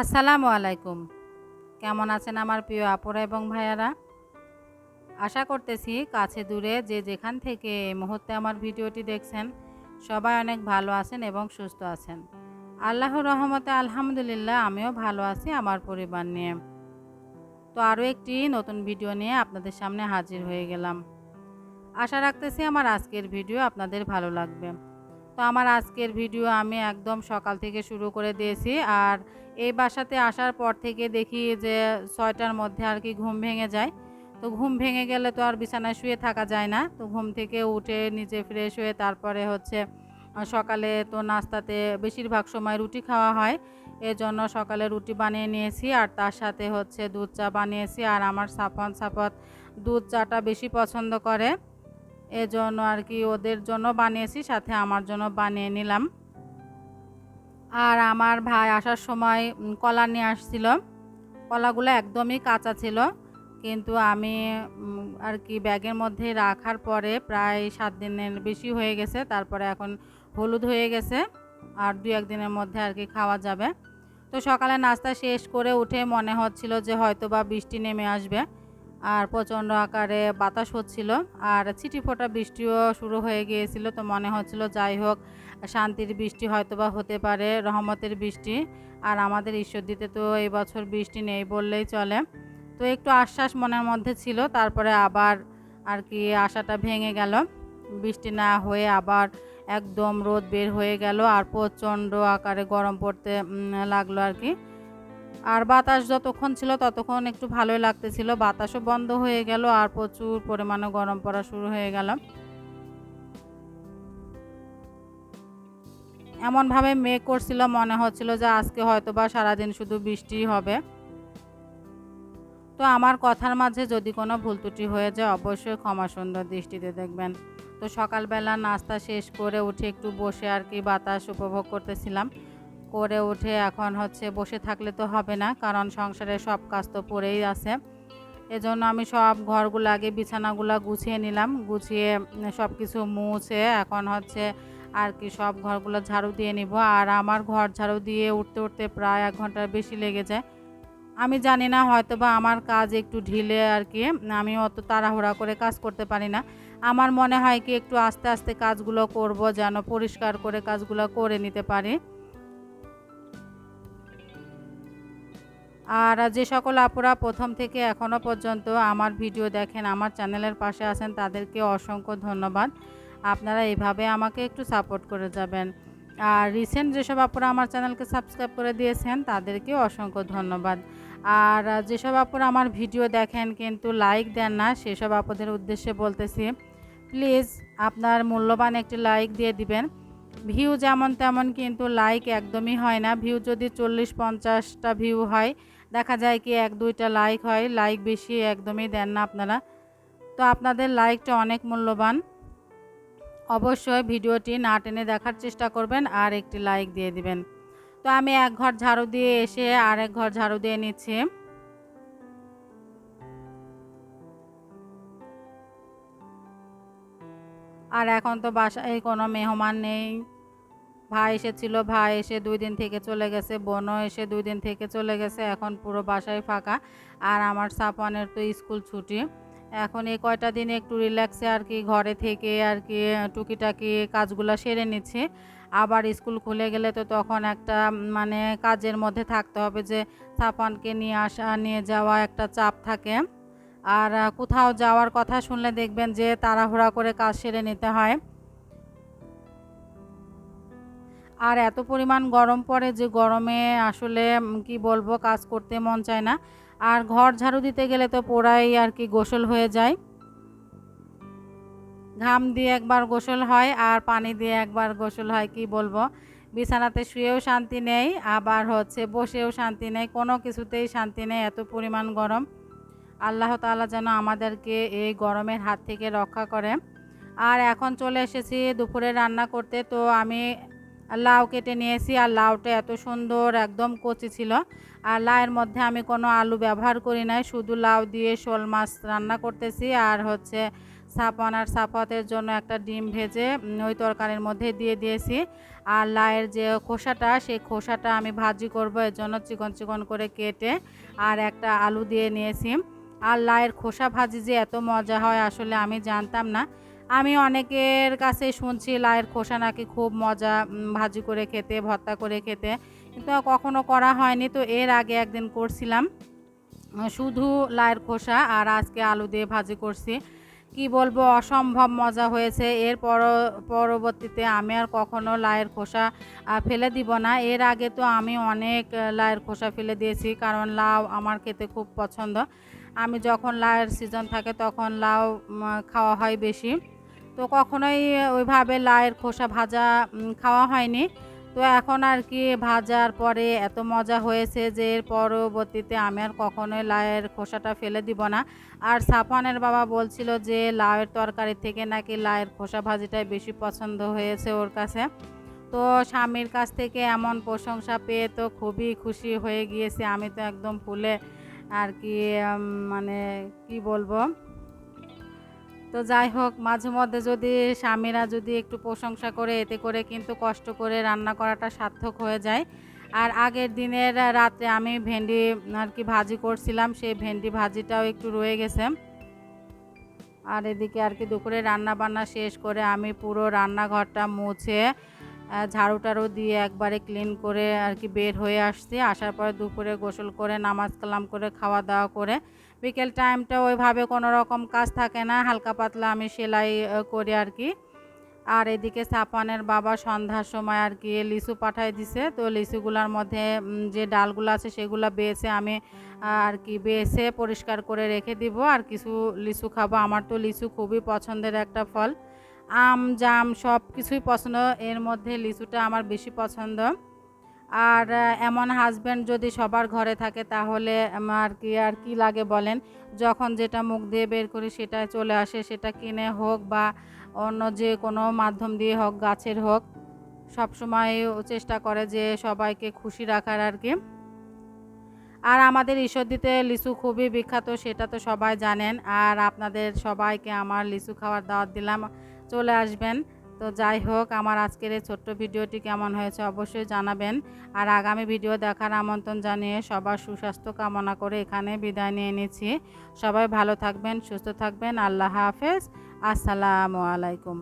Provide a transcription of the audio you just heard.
আসসালামু আলাইকুম। কেমন আছেন আমার প্রিয় আপুরা এবং ভাইয়ারা? আশা করতেছি কাছে দূরে যে যেখান থেকে এই মুহূর্তে আমার ভিডিওটি দেখছেন, সবাই অনেক ভালো আছেন এবং সুস্থ আছেন। আল্লাহর রহমতে আলহামদুলিল্লাহ, আমিও ভালো আছি আমার পরিবার নিয়ে। তো আরও একটি নতুন ভিডিও নিয়ে আপনাদের সামনে হাজির হয়ে গেলাম। আশা রাখতেছি আমার আজকের ভিডিও আপনাদের ভালো লাগবে। তো আমার আজকের ভিডিও আমি একদম সকাল থেকে শুরু করে দিয়েছি। আর এই বাসাতে আসার পর থেকে দেখি যে ছয়টার মধ্যে আর কি ঘুম ভেঙে যায়। তো ঘুম ভেঙে গেলে তো আর বিছানায় শুয়ে থাকা যায় না। তো ঘুম থেকে উঠে নিজে ফ্রেশ হয়ে তারপরে হচ্ছে সকালে তো নাস্তাতে বেশিরভাগ সময় রুটি খাওয়া হয়। এজন্য সকালে রুটি বানিয়ে নিয়েছি আর তার সাথে হচ্ছে দুধ চা বানিয়েছি। আর আমার সাপন সাপত দুধ চাটা বেশি পছন্দ করে। এজন্য আর কি ওদের জন্য বানিয়েছি, সাথে আমার জন্য বানিয়ে নিলাম। আর আমার ভাই আসার সময় কলা নিয়ে আসছিল। কলাগুলো একদমই কাঁচা ছিল, কিন্তু আমি আর কি ব্যাগের মধ্যে রাখার পরে প্রায় সাত দিনের বেশি হয়ে গেছে, তারপরে এখন হলুদ হয়ে গেছে, আর দু একদিনের মধ্যে আর কি খাওয়া যাবে। তো সকালে নাস্তা শেষ করে উঠে মনে হচ্ছিল যে হয়তো বা বৃষ্টি নেমে আসবে। আর প্রচণ্ড আকারে বাতাস হচ্ছিল আর ছিটি ফোটা বৃষ্টিও শুরু হয়ে গিয়েছিল। তো মনে হচ্ছিল যাই হোক, শান্তির বৃষ্টি হয়তো বা হতে পারে, রহমতের বৃষ্টি। আর আমাদের ঈশ্বর দিতে তো এই বছর বৃষ্টি নেই বললেই চলে। তো একটু আশ্বাস মনের মধ্যে ছিল, তারপরে আবার আর কি আশাটা ভেঙে গেল। বৃষ্টি না হয়ে আবার একদম রোদ বের হয়ে গেল আর প্রচণ্ড আকারে গরম পড়তে লাগল আর কি। আর বাতাস যতক্ষণ ছিল ততক্ষণ একটু ভালোই লাগতেছিল। বাতাসও বন্ধ হয়ে গেল আর প্রচুর পরিমাণে গরম পড়া শুরু হয়ে গেল। এমনভাবে মেঘ করছিল, মনে হচ্ছিল যে আজকে হয়তো বা সারাদিন শুধু বৃষ্টি হবে। তো আমার কথার মাঝে যদি কোনো ভুল ত্রুটি হয়ে যায়, অবশ্যই ক্ষমা সুন্দর দৃষ্টিতে দেখবেন। তো সকালবেলা নাস্তা শেষ করে উঠে একটু বসে আর কি বাতাস উপভোগ করতেছিলাম। করে উঠে এখন হচ্ছে বসে থাকলে তো হবে না, কারণ সংসারের সব কাজ তো পড়েই আছে। এজন্য আমি সব ঘরগুলো আগে বিছানাগুলো গুছিয়ে নিলাম, গুছিয়ে সব কিছু মুছে এখন হচ্ছে আর কি সব ঘরগুলো ঝাড়ু দিয়ে নিব। আর আমার ঘর ঝাড়ু দিয়ে উঠতে উঠতে প্রায় এক ঘণ্টার বেশি লেগে যায়। আমি জানি না হয়তো বা আমার কাজ একটু ঢিলে আর কি, আমি অত তাড়াহুড়া করে কাজ করতে পারি না। আমার মনে হয় কি একটু আস্তে আস্তে কাজগুলো করব, যেন পরিষ্কার করে কাজগুলো করে নিতে পারি। আর যে সকল আপুরা প্রথম থেকে এখনও পর্যন্ত আমার ভিডিও দেখেন, আমার চ্যানেলের পাশে আছেন, তাদেরকে অসংখ্য ধন্যবাদ। আপনারা এইভাবে আমাকে একটু সাপোর্ট করে যাবেন। আর রিসেন্ট যেসব আপুরা আমার চ্যানেলকে সাবস্ক্রাইব করে দিয়েছেন, তাদেরকে অসংখ্য ধন্যবাদ। আর যেসব আপুরা আমার ভিডিও দেখেন কিন্তু লাইক দেন না, সেসব আপুদের উদ্দেশ্যে বলতেছি প্লিজ আপনার মূল্যবান একটি লাইক দিয়ে দিবেন। ভিউ যেমন তেমন কিন্তু লাইক একদমই হয় না। ভিউ যদি চল্লিশ পঞ্চাশটা ভিউ হয় দেখা যায় কি এক, দুইটা লাইক হয়। লাইক বেশি একদমই দেন না আপনারা। তো আপনাদের লাইকটা অনেক মূল্যবান। অবশ্যই ভিডিওটি না টেনে দেখার চেষ্টা করবেন আর একটি লাইক দিয়ে দিবেন। তো আমি এক ঘর ঝাড়ু দিয়ে এসে আর এক ঘর ঝাড়ু দিয়ে নিচ্ছি। আর এখন তো বাসায় কোনো মেহমান নেই। ভাই এসেছিল, ভাই এসে দুই দিন থেকে চলে গেছে, বোনও এসে দুই দিন থেকে চলে গেছে, এখন পুরো বাসায় ফাঁকা। আর আমার সাপানের তো স্কুল ছুটি। এখন এই কয়টা দিন একটু রিল্যাক্সে আর কি, ঘরে থেকে আর কি, টুকিটাকি কাজগুলো সেরে নিচ্ছি। আবার স্কুল খুলে গেলে তো তখন একটা মানে কাজের মধ্যে থাকতে হবে যে সাপানকে নিয়ে আসা, নিয়ে যাওয়া একটা চাপ থাকে। আর, কোথাও যাওয়ার কথা শুনলে দেখবেন যে তাড়াহুড়া করে কাজ সেরে নিতে হয়। আর এত পরিমাণ গরম পড়ে যে গরমে আসলে কি বলব, কাজ করতে মন চায় না। আর ঘর ঝাড়ু দিতে গেলে তো পোড়াই আর কি গোসল হয়ে যায়। ঘাম দিয়ে একবার গোসল হয় আর পানি দিয়ে একবার গোসল হয়, কি বলব। বিছানাতে শুয়েও শান্তি নেই, আবার হচ্ছে বসেও শান্তি নেই, কোনো কিছুতেই শান্তি নেই, এত পরিমাণ গরম। আল্লাহ তাআলা যেন আমাদেরকে এই গরমের হাত থেকে রক্ষা করে। আর এখন চলে এসেছি দুপুরে রান্না করতে, তো আমি লাউ কেটে নিয়েছি, আর লাউটা এত সুন্দর একদম কচি ছিল। আর লাউয়ের মধ্যে আমি কোনো আলু ব্যবহার করি নাই, শুধু লাউ দিয়ে শোল মাছ রান্না করতেছি। আর হচ্ছে সাপন আর সাপতের জন্য একটা ডিম ভেজে ওই তরকারির মধ্যে দিয়ে দিয়েছি। আর লায়ের যে খোসাটা, সেই খোসাটা আমি ভাজি করব, এর জন্য চিকন চিকন করে কেটে আর একটা আলু দিয়ে নিয়েছি। আর লায়ের খোসা ভাজি যে এত মজা হয়, আসলে আমি জানতাম না। আমি অনেকের কাছে শুনছি, লায়ের খোসা নাকি খুব মজা ভাজি করে খেতে, ভর্তা করে খেতে। কিন্তু কখনো করা হয়নি। তো এর আগে একদিন করছিলাম, শুধু লায়ের খোসা আর আজকে আলু দিয়ে ভাজি করছি। কি বলব, অসম্ভব মজা হয়েছে। এর পর, পরবর্তীতে আমি আর কখনো লায়ের খোসা ফেলে দিব না। এর আগে তো আমি অনেক লায়ের খোসা ফেলে দিয়েছি, কারণ লাউ আমার খেতে খুব পছন্দ। আমি যখন লাউয়ের সিজন থাকে তখন লাউ খাওয়া হয় বেশি। তো কখনোই ওইভাবে লাউয়ের খোসা ভাজা খাওয়া হয়নি। তো এখন আর কি ভাজার পরে এত মজা হয়েছে যে এর পরবর্তীতে আমি আর কখনোই লাউয়ের খোসাটা ফেলে দিব না। আর সাফানের বাবা বলছিল যে লাউয়ের তরকারি থেকে নাকি লাউয়ের খোসা ভাজিটাই বেশি পছন্দ হয়েছে ওর কাছে। তো স্বামীর কাছ থেকে এমন প্রশংসা পেয়ে তো খুবই খুশি হয়ে গিয়েছে। আমি তো একদম ফুলে আর কি মানে কি বলব? তো যাই হোক, মাঝে মধ্যে যদি স্বামীরা যদি একটু প্রশংসা করে, এতে করে কিন্তু কষ্ট করে রান্না করাটা সার্থক হয়ে যায়। আর আগের দিনের রাত্রে আমি ভেন্ডি আর কি ভাজি করছিলাম, সেই ভেন্ডি ভাজিটাও একটু রয়ে গেছে। আর এদিকে আর কি দুপুরে রান্না বান্না শেষ করে আমি পুরো রান্নাঘরটা মুছে ঝাড়ু টাড়ু দিয়ে একবারে ক্লিন করে আর কি বের হয়ে আসছি। আসার পরে দুপুরে গোসল করে, নামাজ কালাম করে খাওয়া দাওয়া করে বিকেল টাইমটা ওইভাবে কোনো রকম কাজ থাকে না, হালকা পাতলা আমি সেলাই করি আর কি। আর এদিকে সাপানের বাবা সন্ধ্যার সময় আর কি লিচু পাঠাই দিছে। তো লিচুগুলার মধ্যে যে ডালগুলো আছে সেগুলো বেছে আমি আর কি বেছে পরিষ্কার করে রেখে দিব। আর কিছু লিচু খাব। আমার তো লিচু খুবই পছন্দের একটা ফল। আম, জাম সব কিছুই পছন্দ। এর মধ্যে লিচুটা আমার বেশি পছন্দ। আর এমন হাজব্যান্ড যদি সবার ঘরে থাকে, তাহলে আমার কি আর কি লাগে বলেন? যখন যেটা মুখ দিয়ে বের করি, সেটা চলে আসে, সেটা কিনে হোক বা অন্য যে কোনো মাধ্যম দিয়ে হোক, গাছের হোক, সবসময় চেষ্টা করে যে সবাইকে খুশি রাখার আর কি। আর আমাদের ঈশ্বরদীতে লিচু খুবই বিখ্যাত, সেটা তো সবাই জানেন। আর আপনাদের সবাইকে আমার লিচু খাওয়ার দাওয়াত দিলাম, চলে আসবেন। তো যাই হোক, আমার আজকের এই ছোট্ট ভিডিওটি কেমন হয়েছে অবশ্যই জানাবেন। আর আগামী ভিডিও দেখার আমন্ত্রণ জানিয়ে সবার সুস্বাস্থ্য কামনা করে এখানে বিদায় নিয়ে নিচ্ছি। সবাই ভালো থাকবেন, সুস্থ থাকবেন। আল্লাহ হাফেজ। আসসালামু আলাইকুম।